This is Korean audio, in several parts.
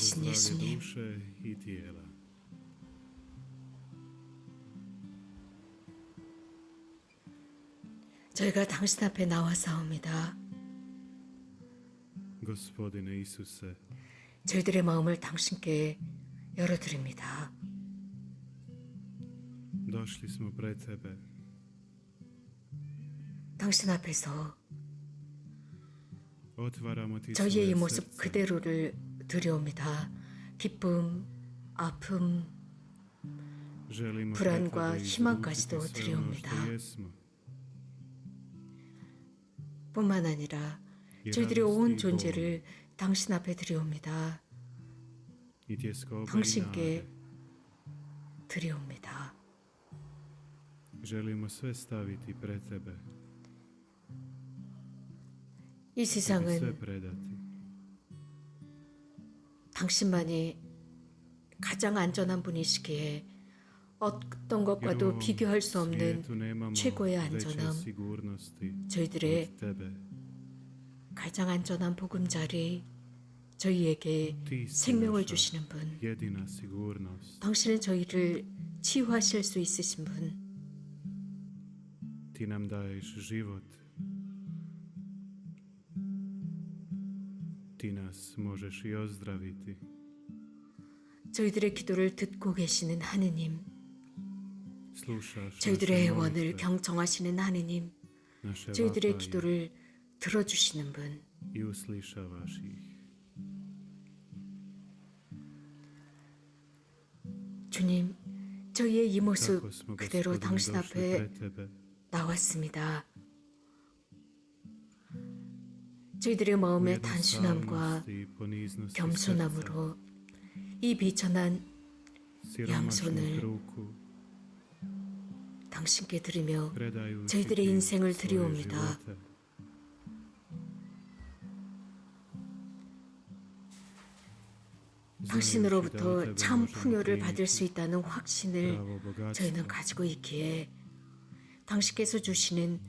예수님, i tijela. 저희가 당신 앞에 나와사옵니다. Gospodine Isuse, 저희들의 마음을 당신께 열어드립니다. došli smo pred Tebe 당신 앞에서 Otvaramo Ti 저희의 이 모습 srce. 그대로를 드려옵니다. 기쁨, 아픔, 불안과 희망까지도 jesmo. 뿐만 아니라 이 저희들의 온 존재를 당신 앞에 드려옵니다. 당신께. 드려옵니다. 이 세상은. 당신만이 가장 안전한 분이시기에 어떤 것과도 비교할 수 없는 최고의 안전함, 저희들의. 가장 안전한 보금자리, 저희에게 생명을 주시는 분. 당신은 저희를 치유하실 수 있으신 분, Ti. Ti nas možeš i ozdraviti. 저희들의 기도를 듣고 계시는 하느님, Slušaš 저희들의 naše 원을 경청하시는 하느님, naše 저희들의 vapaje 기도를 들어주시는 분, i uslišavaš ih. 주님, 저희의 이 모습 Tako smo, 그대로 Gospodine, 당신 došli 앞에 pred Tebe. 나왔습니다. 저희들의 마음의 단순함과 겸손함으로 이 비천한 양손을 당신께 드리며 저희들의 인생을 드리옵니다. 당신으로부터 참 풍요를 받을 수 있다는 확신을 저희는 가지고 있기에 당신께서 주시는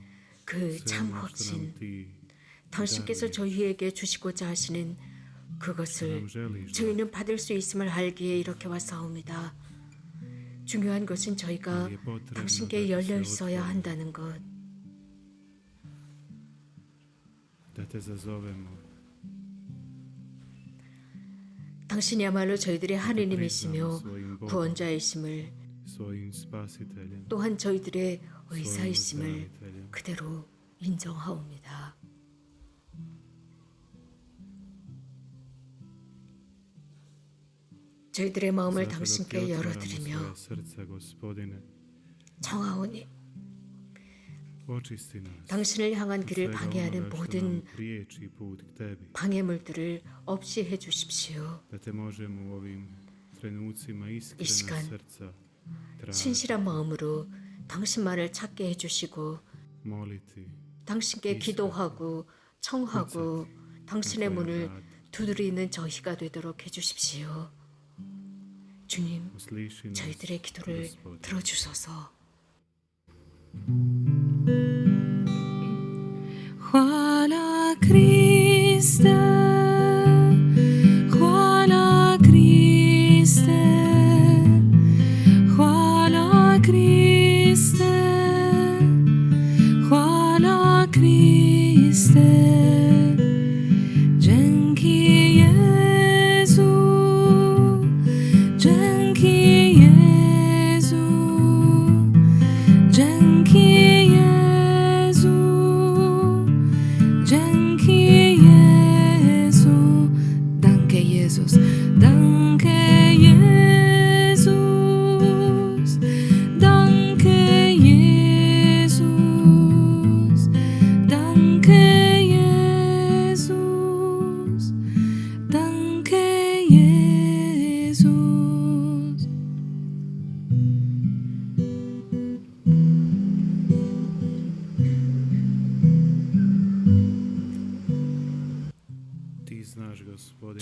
그 참 확신, 당신께서 저희에게 주시고자 하시는 그것을 저희는 받을 수 있음을 알기에 이렇게 와사옵니다. 중요한 것은 저희가 당신께 열려 있어야 한다는 것. 당신이야말로 저희들의 하느님이시며 구원자이심을 또한 저희들의 의사이심을. 그대로 인정하옵니다. 저희들의 마음을 당신께 열어드리며 nas. 당신을 향한 길을 방해하는 모든 방해물들을 없이 해주십시오. iskrena 시간 신실한 마음으로 당신만을 찾게 해주시고 당신께 기도하고 청하고 당신의 문을. 두드리는 저희가 되도록 해주십시오. 주님, 저희들의 기도를. 들어주소서. Hvala Kriste,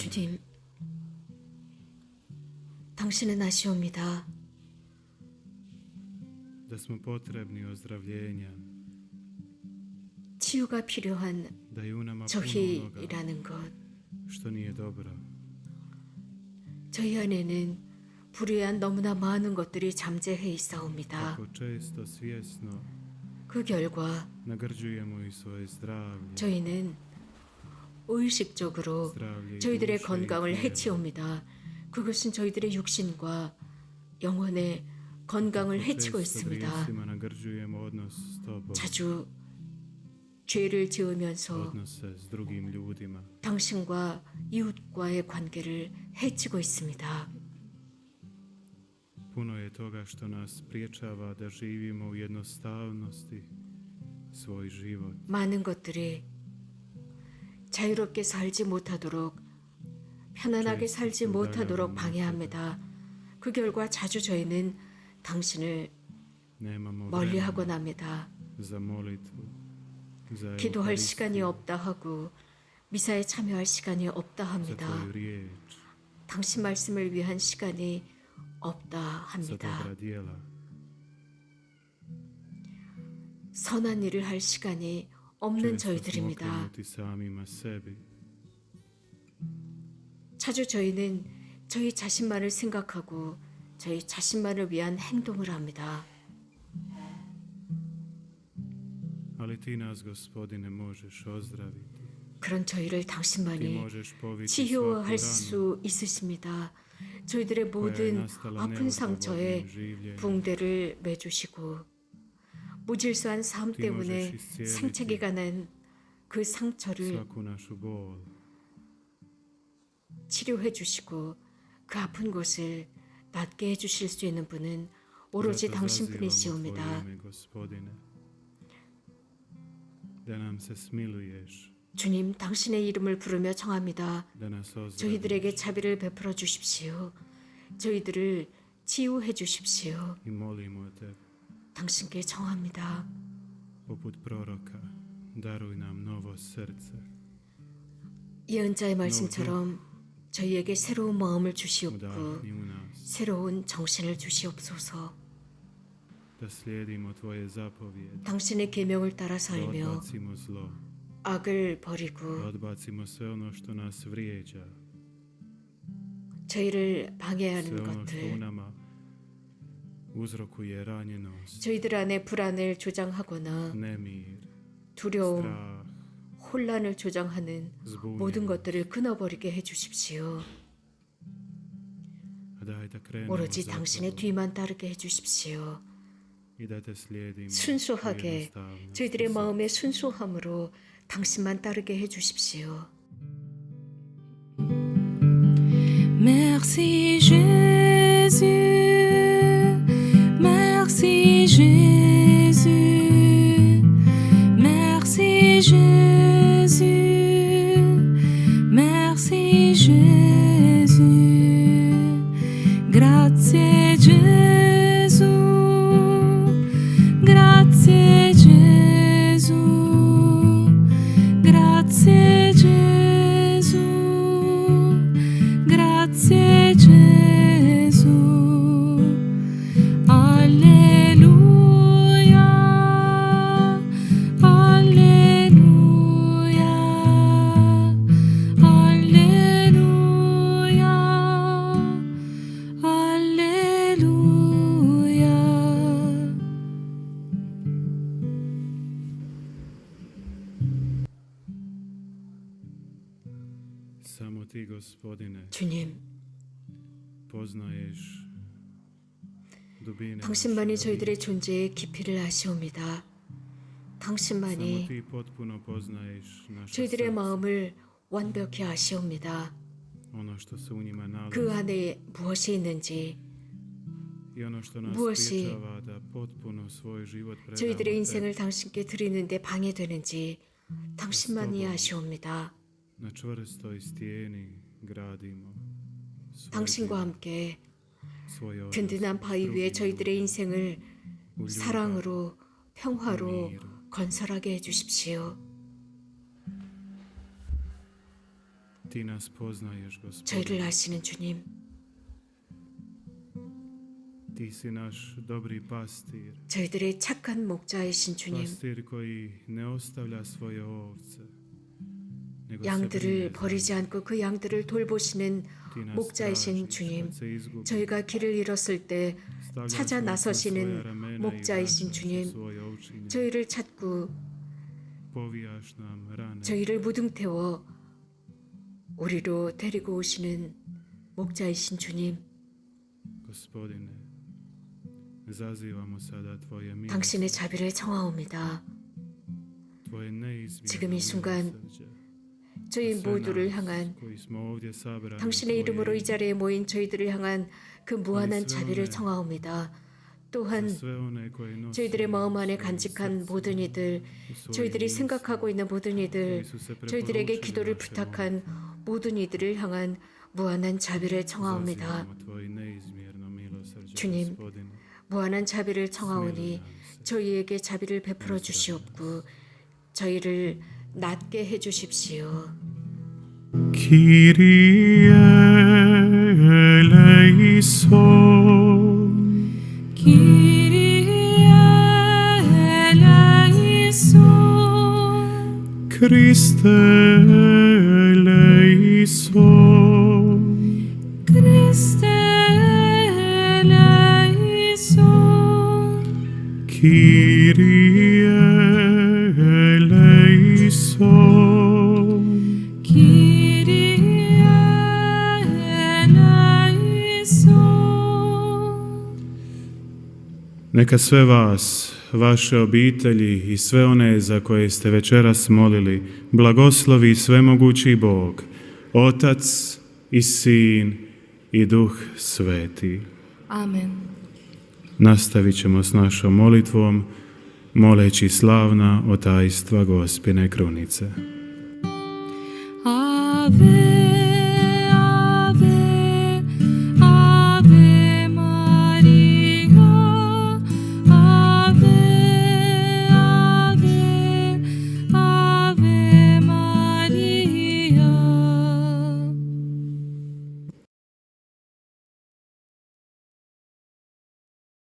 주님, 당신은 아시옵니다. da smo potrebni ozdravljenja, 치유가 필요한 da je u nama puno onoga 저희라는 것, što nije dobro. 저희 안에는 불의한 너무나 많은 것들이 잠재해 있사옵니다. Kako često svjesno 그 결과 nagrđujemo i svoje zdravlje, 저희는 의식적으로 저희들의 건강을. 해치웁니다. 그것은 저희들의 육신과 영혼의 건강을 해치고 있습니다. 자주 죄를 지으면서. 당신과 이웃과의 관계를 해치고 있습니다. Puno je toga što nas priječava da živimo u jednostavnosti svoj život. 많은 것들이 자유롭게 살지 못하도록 편안하게 살지 못하도록 방해합니다. 그 결과 자주 저희는 당신을 멀리하곤 합니다. 기도할 시간이 없다 하고 미사에 참여할 시간이 없다 합니다. 당신 말씀을 위한 시간이 없다 합니다. 선한 일을 할 시간이 없는 저희들입니다. 자주 저희는 저희 자신만을 생각하고 저희 자신만을 위한 행동을 합니다. 그런 저희를 당신만이 치유할 수 있으십니다. 저희들의 모든 아픈 상처에. 붕대를 매주시고 무질서한 삶 때문에 생채기가 난그 상처를. 치료해 주시고 그 아픈 곳을 낫게 해 주실 수 있는 분은 오로지 Zato 당신 zazivamo 분이시옵니다. Tvoje ime, gospodine, da nam se smiluješ, 주님, 당신의 이름을 부르며 청합니다. 저희들에게 자비를 베풀어 주십시오. 저희들을 치유해 주십시오. 당신께 청합니다. poput proroka, daruj nam novo srce, 예언자의 말씀처럼 저희에게 새로운 마음을 주시옵고 udahni u nas, 새로운 정신을 주시옵소서. da slijedimo Tvoje zapovjede, 당신의 계명을 따라 da 살며 odbacimo zlo, 악을 da 버리고 odbacimo sve ono što nas vrijeđa, 저희를 sve 방해하는 ono što u 것들, nama 저희들 안에 불안을 조장하거나 두려움, 혼란을 조장하는 모든. 것들을 끊어버리게 해주십시오. 오로지 당신의 뒤만 따르게 해주십시오. u 순수하게 jednostavnosti 저희들의. 마음의 순수함으로 당신만 따르게 해주십시오. Merci Samo ti, gospodine, 주님, poznaješ dubine 당신만이 저희들의 존재의 깊이를 아시옵니다. Samo 당신만이 ti potpuno poznaješ naše 저희들의 srce, 마음을 완벽히 아시옵니다. ono što se u njima nalazi 그 안에 무엇이 있는지, i ono što nas 무엇이 priječava da potpuno svoj život predamo 저희들의 tebi. 인생을 당신께 드리는데 방해되는지 당신만이 아시옵니다. Na čvrstoj stijeni gradimo svoj 당신과 함께 든든한 바위 위에 저희들의 인생을 사랑으로 평화로. 건설하게 해주십시오. 저희를 아시는 주님. 저희들의 착한 목자이신 주님, 양들을 버리지 않고 그 양들을 돌보시는 목자이신 주님. 저희가 길을 잃었을 때 찾아 나서시는 목자이신 주님. 저희를 찾고. 저희를 무등 태워 우리로 데리고 오시는 목자이신 주님, 당신의 자비를 청하옵니다. 지금 이 순간. 저희 모두를 향한 당신의 이름으로 이 자리에 모인 저희들을 향한 그 무한한 자비를. 청하옵니다. 또한 저희들의 마음 안에 간직한 모든 이들, 저희들이 생각하고 있는 모든 이들, 저희들에게 기도를 부탁한 모든 이들을 향한 무한한 자비를 청하옵니다. 주님. 무한한 자비를 청하오니. 저희에게 자비를 베풀어 주시옵고 저희를 낫게 해 주십시오. Kyrie eleison. Kyrie eleison. Christe eleison. Christe eleison. Kyrie Neka sve vas, vaše obitelji i sve one za koje ste večeras molili, blagoslovi svemogući Bog, Otac i Sin i Duh Sveti. Amen. Nastavit ćemo s našom molitvom, moleći slavna o tajstva Gospine krunice. Ave